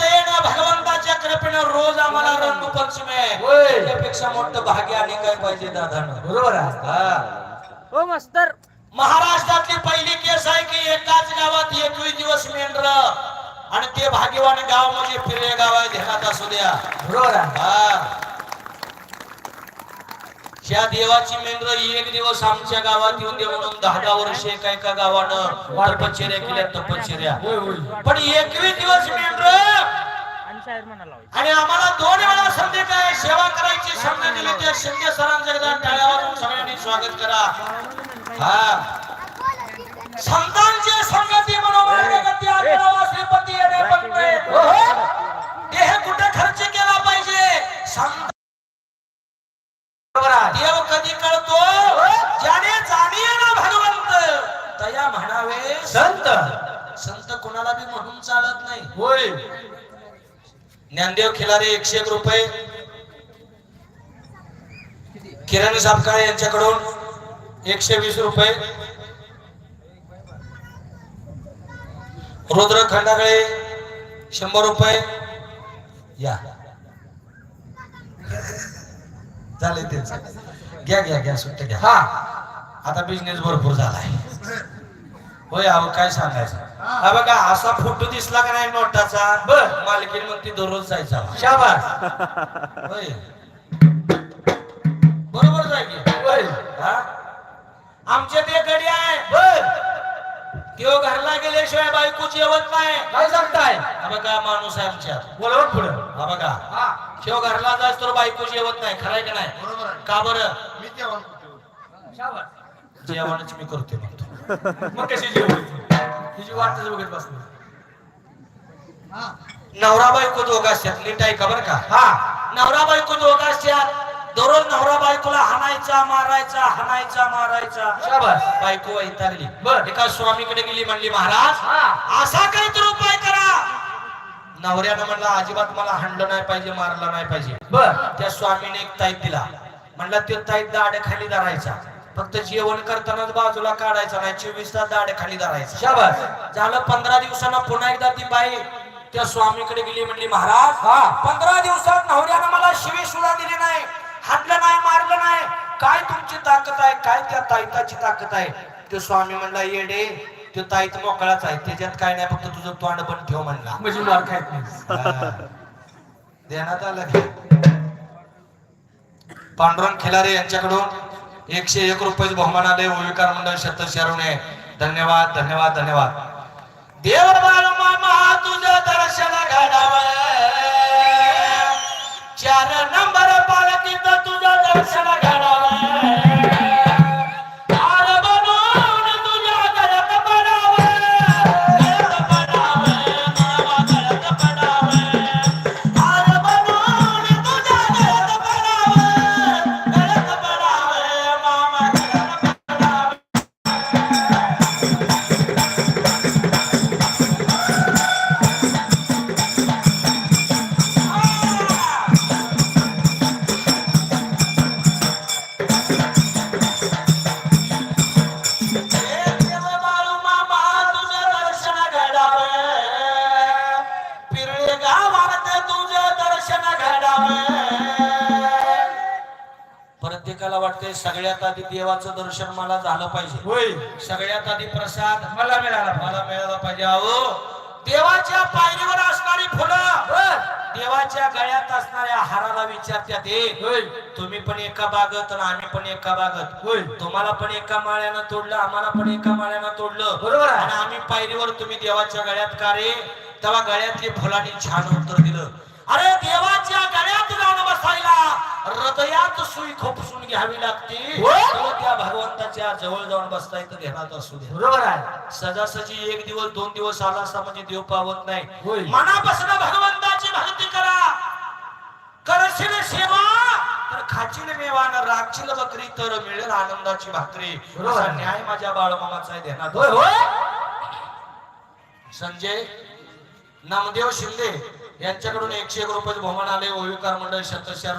दयेनं भगवंताच्या कृपेनं रोज आम्हाला रंगपंचमी आहे. त्यापेक्षा मोठं भाग्य आणि काय पाहिजे दादानं? बरोबर आहे. हा. ओ मास्तर. महाराष्ट्रातली पहिली केस आहे की एकाच गावात एकवीस दिवस मेंढर. आणि ते भाग्यवान गाव म्हणजे फिरे गाव आहे ध्यानात असू द्या बरोबर हा. ह्या देवाची मेंढर एक दिवस आमच्या गावात येऊन दे म्हणून दहा दहा वर्ष एका एका गावानं तपश्चर्या केल्या तपश्चर्या पण एकवीस दिवस मेंढर आणि आम्हाला दोन वेळा संधी काय सेवा करायची संधी दिली त्या शिंदे सरांचं एकदा टाळ्या वाजवून सगळ्यांनी स्वागत करा. हा. संतांची संगती आग्रह श्रीपती येणे पण संत. संत कोणाला बी म्हणून चालत नाही. होय. ज्ञानदेव खिलारे एकशे एक रुपये. किरण सापकाळे यांच्याकडून एकशे वीस रुपये. रुद्र खंडागळे शंभर रुपये. या. झाले तेच घ्या घ्या घ्या सुट्टे घ्या. हा. आता बिझनेस भरपूर झालाय. होय अहो काय सांगायचं? हा बघा असा फोटो दिसला का नाही नोटाचा? बर. मालकीन मग ती दररोज जायचा. शाबास. होय. बरोबर होय. हा? आमचे ते गडी आहे. बर. त्यो घरला गेल्याशिवाय बायको जेवत नाही. काय सांगताय? हा बघा माणूस आहे आमच्यात. बोलवत पुढं. हा बघा. शिव घरला जायच तर बायको जेवत नाही खरंय का नाही? का बरं? शाबास. जेवणच मी करते म्हणतो मग कशी जेवण? तिची वाटच बघत बसली. नवरा बायको दोघं असतात नीट आहे का बरं का. हा. नवरा बायको दोघं असतात दररोज नवरा बायकोला हाणायचा मारायचा हाणायचा मारायचा. बायको वैतागली. बर. एका स्वामीकडे गेली म्हणली महाराज असा काहीतरी उपाय करा. नवऱ्यानं म्हणला अजिबात मला हाणलं नाही पाहिजे मारलं नाही पाहिजे. बर. त्या स्वामीने एक ताईत दिला. म्हणला तो ताईत दाड खाली धरायचा. फक्त जेवण करतानाच बाजूला काढायचा नाही चोवीस तास दाड खाली धरायचा. शाबास. झालं पंधरा दिवसांना पुन्हा एकदा ती बाई त्या स्वामीकडे गेली म्हणली महाराज हा. पंधरा दिवसात नवऱ्यानं मला शिवी सुद्धा दिली नाही. हाडलं नाही मारलं नाही. काय तुमची ताकद आहे? काय त्या ताईताची ताकद आहे? तो स्वामी म्हणला येडे तो ताईत मोकळाच आहे. त्याच्यात काय नाही फक्त तुझं तोंड बंद ठेव म्हणला. म्हणजे मार हा. देण्यात आलं. पांडुरंग खिलारे यांच्याकडून एकशे एक रुपये बहुमान देव ओविकार मंडळ शत शरवणे. धन्यवाद धन्यवाद धन्यवाद. देव बाळू मामा दर्शन घडावं चार नंबर पालकी तू प्रत्येकाला वाटतंय सगळ्यात आधी देवाचं दर्शन मला झालं पाहिजे. होय. सगळ्यात आधी प्रसाद मला मिळाला मला मिळाला पाहिजे. अहो देवाच्या पायरीवर असणारी फुलं. देवाच्या गळ्यात असणाऱ्या हाराला विचारत्यात होय. तुम्ही पण एका बागत आणि आम्ही पण एका बागत. होय. तुम्हाला पण एका माळ्यानं तोडलं आम्हाला पण एका माळ्यानं तोडलं. बरोबर. आणि आम्ही पायरीवर तुम्ही देवाच्या गळ्यात का रे? तेव्हा गळ्यातली फुलांनी छान उत्तर दिलं. अरे देवाच्या गळ्यात जाऊन बसायला. हृदयात सुई खोपसून घ्यावी लागते. त्या भगवंताच्या जवळ जाऊन बसता येतं ध्यानात असू दे. बरोबर आहे. सजासजी एक दिवस दोन दिवस आला असता म्हणजे देव पावत नाही. मनापासून भगवंताची भक्ती करा. करशील सेवा तर खाचील मेवान राखशील बकरी तर मिळेल आनंदाची भाकरी. न्याय माझ्या बाळमामाचा आहे ध्यानात होय असू दे. होय. संजय नामदेव शिंदे यांच्याकडून एकशे एक रुपये बहुमान आले. ओविकार मंडळ शतशर